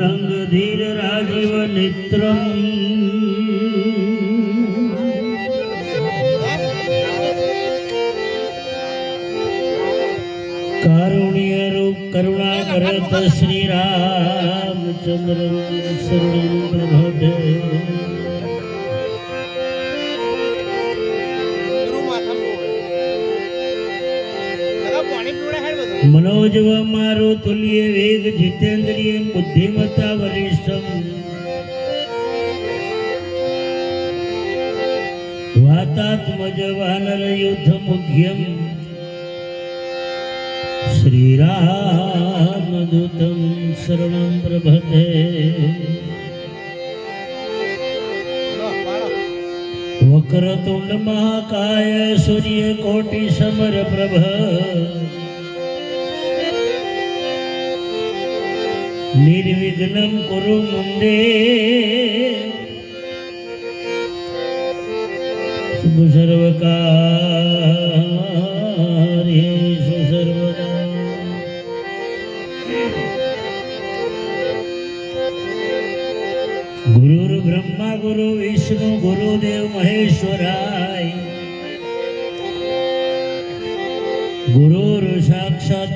રંગધીર રાજીવ નેત્ર કારુણ્ય રૂપ કરુણા કરત શ્રી રામચંદ્ર શરણ પ્રભદે મનોજવ મારો તુલ્ય વેગ જીતેન્દ્રિય બુદ્ધિમતા વરિષ્ઠમ. વાતાત્મજ વાનર યુદ્ધ મુખ્યમ શ્રીરામદૂતમ શરણમ પ્રભતે. વક્રતુંડ મહાકાય સૂર્ય કોટિ સમર પ્રભ. নির্বিঘ্নম করু মন্দে। শুভ সর্বকারেশু সর্বদা। গুরুর ব্রহ্মা গুরু বিষ্ণু গুরুদেব মহেশ্বরায়। গুরুর সাক্ষাৎ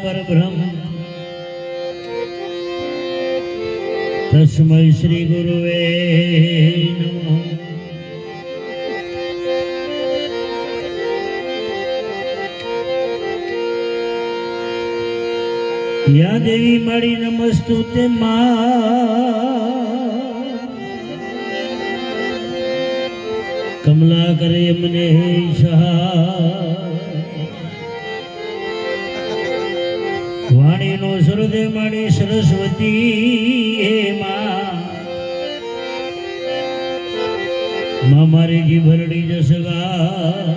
તસ્મૈ શ્રી ગુરુવે નમઃ. યા દેવી મારી નમસ્તુ તે કમલા કરે મને વાણીનો સૃદય માણી સરસ્વતી હે માં. મારી જી ભરડી જસગા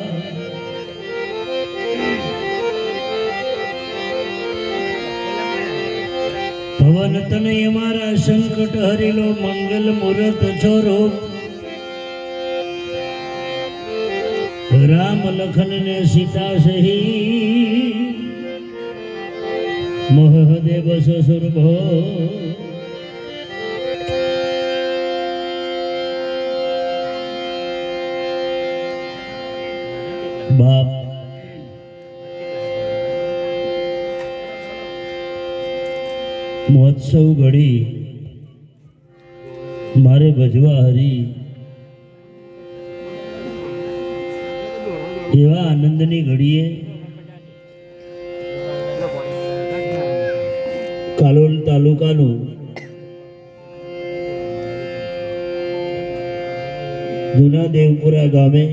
ભવન તનય મારા સંકટ હરેલો મંગલ મુરત છોરો રામ લખન ને સીતા સહી. મોહદેવ સસુરભો. બાપ. મહોત્સવ ઘડી મારે ભજવા હરી. એવા આનંદની ઘડીએ તાલુકાનું. જૂના દેવપુરા ગામે.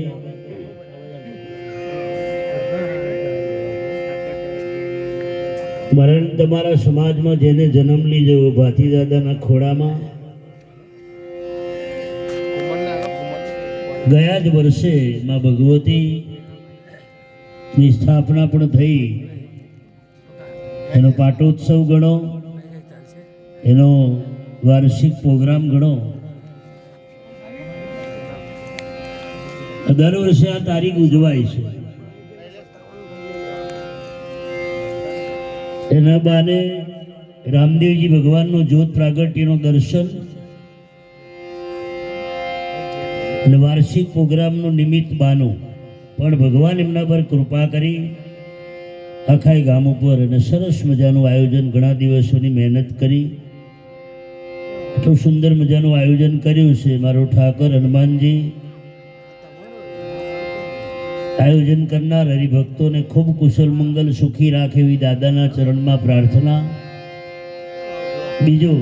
મરણ તમારા સમાજમાં જેને જન્મ લીધો ભાતી દાદાના ખોડામાં ગયા જ વર્ષે માં ભગવતી ની સ્થાપના પણ થઈ. એનો પાટોત્સવ ગણો. એનો વાર્ષિક પ્રોગ્રામ ગણો. દર વર્ષે આ તારીખ ઉજવાય છે. એના બાને રામદેવજી ભગવાનનો જ્યોત પ્રાગટ્યનો દર્શન અને વાર્ષિક પ્રોગ્રામનું નિમિત્ત બાનું. પણ ભગવાન એમના પર કૃપા કરી આખા ગામ ઉપર અને સરસ મજાનું આયોજન ઘણા દિવસોની મહેનત કરી એટલું સુંદર મજાનું આયોજન કર્યું છે મારો ઠાકર હનુમાનજી. આયોજન કરનાર હરિભક્તોને ખૂબ કુશલ મંગલ સુખી રાખે એવી દાદાના ચરણમાં પ્રાર્થના. બીજું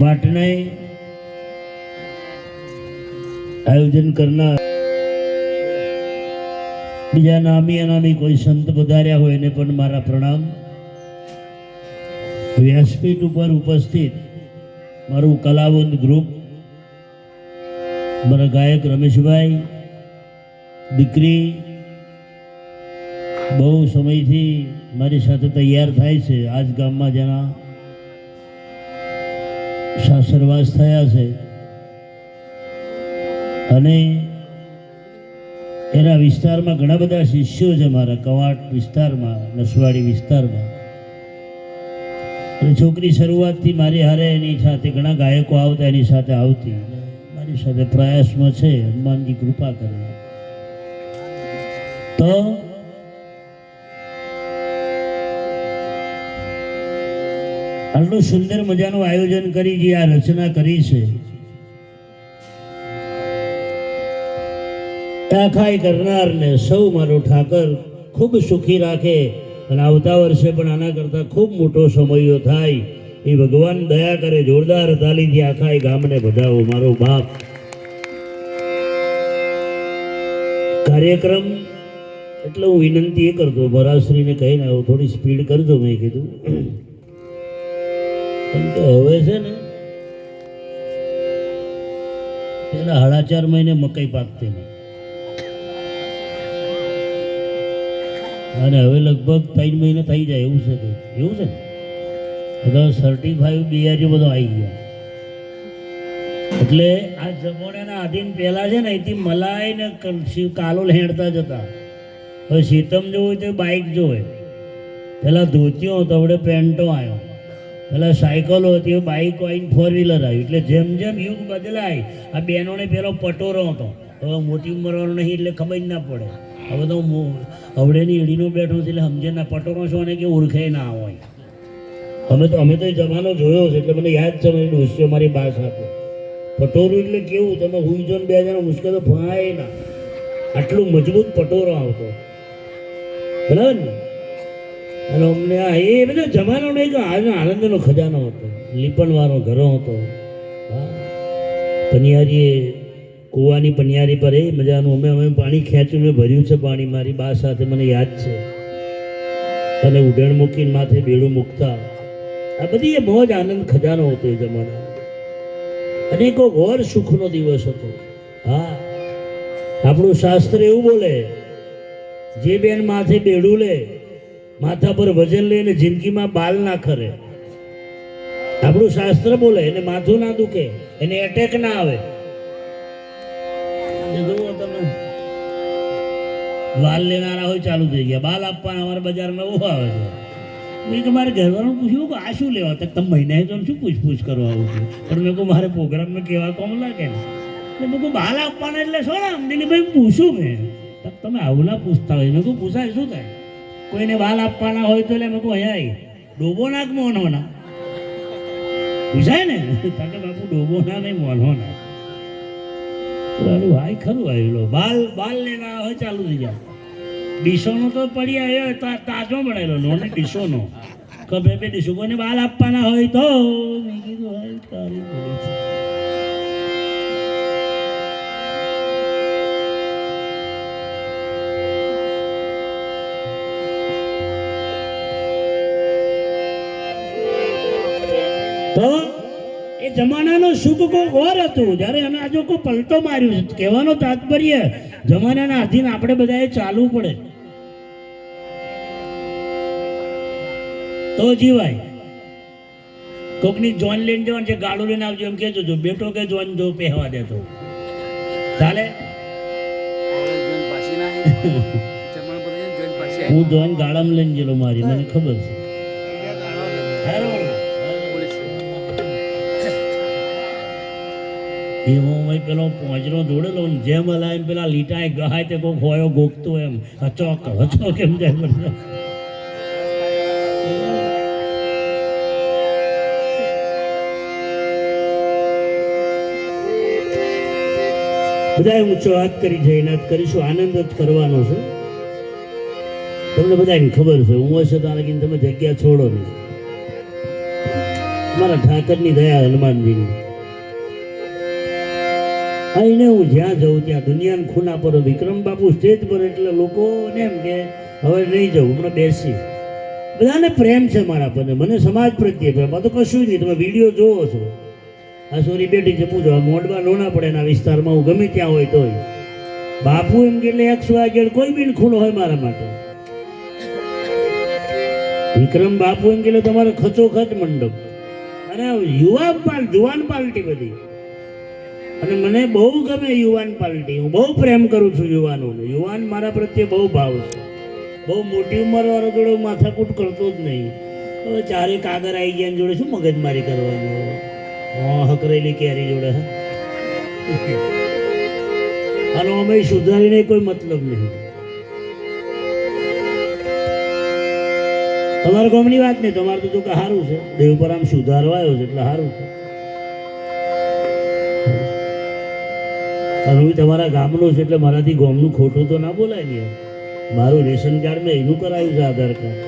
પાટણે આયોજન કરનાર બીજા નામી અનામી કોઈ સંત પધાર્યા હોય એને પણ મારા પ્રણામ. વ્યાસપીઠ ઉપર ઉપસ્થિત મારું કલાવંત ગ્રુપ, મારા ગાયક રમેશભાઈ, દીકરી, બહુ સમયથી મારી સાથે તૈયાર થાય છે. આજ ગામમાં જેના સાસરવાસ થયા છે. અને એના વિસ્તારમાં ઘણા બધા શિષ્યો છે મારા, કવાટ વિસ્તારમાં, નસવાડી વિસ્તારમાં. અને છોકરી શરૂઆતથી મારી હારે એની સાથે ઘણા ગાયકો આવતા, એની સાથે આવતી. મારી સાથે પ્રયાસમાં છે, હનુમાનજી કૃપા કરે. તો આટલું સુંદર મજાનું આયોજન કરી જે આ રચના કરી છે. આખાય કરનારને સૌ મારો ઠાકર ખૂબ સુખી રાખે. અને આવતા વર્ષે પણ આના કરતાં ખૂબ મોટો સમયો થાય. એ ભગવાન દયા કરે, જોરદાર તાલીથી એ ગામને બધાવો મારો બાપ. કાર્યક્રમ, એટલે હું વિનંતી એ કરતો ભરાશ્રીને કહીને આવું, થોડી સ્પીડ કરજો, મેં કીધું. કેમ કે હવે છે ને, પેલા સાડા ચાર મહિને મકઈ પાકતી નહીં. અને હવે લગભગ ત્રણ મહિને થઈ જાય, એવું છે કે. એવું છે ને? હવે સર્ટિફાઈડ બિયાજો બધો આવી ગયો. એટલે આ જમોણાના આધીન પહેલા છે ને, અહીંથી મલાઈ ને કલસી કાલો હેણતા જતા. હવે સીતમ જોવું હોય તો બાઇક જોવે પહેલાં ધોતીઓ હતો આપણે પેન્ટો આવ્યો પહેલાં સાયકલો હતી બાઇકો આવીને ફોર વ્હીલર આવ્યું એટલે જેમ જેમ યુગ બદલાય, આ બહેનોને પહેલો પટોરો હતો. હવે મોટી ઉંમરવાળો નહીં એટલે ખબર જ ના પડે. હવે તો હું અવળેની એડીનો બેઠો છે એટલે સમજે ના પટોરો છો ને કે ઓળખે ના હોય. અમે તો અમે તો એ જમાનો જોયો છે એટલે મને યાદ છે મને ડોસીઓ મારી બા સાથે. પટોરું એટલે કેવું? તમે હુઈ જો બે જણા મુશ્કેલ તો ફાય ના. આટલું મજબૂત પટોરો આવતો. બરાબર ને? અને અમને આ એ બધો જમાનો નહીં તો આજનો આનંદનો ખજાનો હતો. લીપણવાળો ઘરો હતો. હા. પનિયારીએ કૂવાની પનિયારી પર એ મજાનું. અમે અમે પાણી ખેંચ્યું મેં ભર્યું છે પાણી મારી બા સાથે, મને યાદ છે. અને ઉડણ મૂકીને માથે બેડું મૂકતા. આ બધી એ મોજ આનંદ ખજાનો હતો એ જમાના અનેકો ઘોર સુખનો દિવસ હતો. હા, આપણું શાસ્ત્ર એવું બોલે, જે બેન માથે બેડું લે, માથા પર વજન લઈને જિંદગીમાં બાલ ના ખરે. આપણું શાસ્ત્ર બોલે, એને માથું ના દુખે, એને એટેક ના આવે. વાલ લેનારા હોય ચાલુ થઈ ગયા. બાલ આપવાના અમારા બજારમાં બહુ આવે છે. મેં કે મારે ઘરવાળું પૂછ્યું કે આ શું લેવા? તક તમે મહિને તો શું પૂછપૂછ કરવા આવું છું? પણ મેં કહું મારે પ્રોગ્રામમાં કેવા કોમ લાગે ને? મેં કહું બાલ આપવાના એટલે શું ને? ભાઈ પૂછું મેં તક તમે આવું ના પૂછતા હોય. મેં કહું પૂછાય શું થાય? કોઈને બાલ આપવાના હોય તો એટલે મેં કહું અહીંયા ડોબો નાક મોનો ના પૂછાય ને? કારણ કે બાપુ, ડોબો ના નહીં મોનો ના હાય ખરું આવેલો બાલ બાલ લેવા હોય ચાલુ થઈ જાય. ડીસોનો તો પડી આવ્યો તાજો મળેલો. નોને ડીસોનો કે બે ડીશો. કોઈને બાલ આપવાના હોય તો મેં કીધું. તો એ જમાનાનો સુખ કોક ઓર હતું. જ્યારે એને આજે કોઈ પલટો માર્યું છે. કહેવાનો તાત્પર્ય જમાનાના આધીન આપણે બધાએ ચાલવું પડે. તો જીવાય કોકની જોન લઈને જવાનું છે ગાડું લઈને આવજો એમ કહેજો. જો બેટો કે જોન જો પહેવા દેતો. ચાલે? હું જોઈન ગાડામાં લઈને ગયેલો મારી મને ખબર છે. એ હું ભાઈ પેલો પોંચરો જોડેલો જેમ હલાય એમ પેલા લીટાએ ગહાય તે કોક હોયો ગોખતો એમ. અચોક અચોક એમ જાય બધા. બધાએ ઊંચો હાથ કરી જયનાથ કરીશું, આનંદ જ કરવાનો છે. તમને બધાને ખબર છે, હું હશે તો લગીને તમે જગ્યા છોડો નહીં. મારા ઠાકરની દયા હનુમાનજીની. આઈને હું જ્યાં જઉં ત્યાં દુનિયાના ખૂના પર વિક્રમ બાપુ સ્ટેજ પર એટલે લોકોને એમ કે, હવે નહીં જવું હમણાં બેસી. બધાને પ્રેમ છે મારા પર મને સમાજ પ્રત્યે પ્રેમ. આ તો કશું નહીં, તમે વીડિયો જોવો છો. આ સોરી બેટી છે, પૂછો, આ મોડવા લોના પડે એના વિસ્તારમાં, હું ગમે ત્યાં હોય તોય. બાપુ એમ કે એટલે એક્સ આગળ કોઈ બી ખૂણો હોય મારા માટે. વિક્રમ બાપુ એમ કે તમારે ખચોખચ મંડપ. અને યુવા પાલ, જુવાન પાર્ટી બધી. અને મને બહુ ગમે યુવાન પાર્ટી હું બહુ પ્રેમ કરું છું યુવાનોને. યુવાન મારા પ્રત્યે બહુ ભાવ છે. બહુ મોટી ઉંમરવાળો જોડે માથાકૂટ કરતો જ નહીં. હવે ચારે કાગર આવી ગયા જોડે શું મગજમારી કરવાની? હા હકરેલી કેરી જોડે અને અમે સુધારીને કોઈ મતલબ નહીં. તમારા ગામની વાત નહીં. તમારે તો કે સારું છે. દેવપરામ આવ્યો છે એટલે સારું છે. તમે તમારા ગામનો છે એટલે મારાથી ગામનું ખોટું તો ના બોલાય ને મારું રેશન કાર્ડ મેં એનું કરાવ્યું છે આધાર કાર્ડ.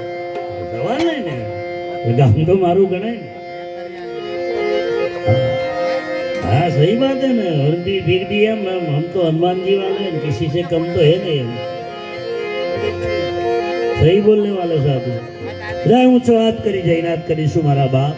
સવાલ નહીં ને ગામ તો મારું ગણાય ને. હા, સહી વાત હે ને. હર ભી એમ ભી એમ. હમ તો હનુમાનજી વાળા ને કિસી છે કમ તો હે નહીં એમ. સહી બોલને વાલે સાધુ હું છો, વાત કરી, જઈને વાત કરીશું મારા બાપ.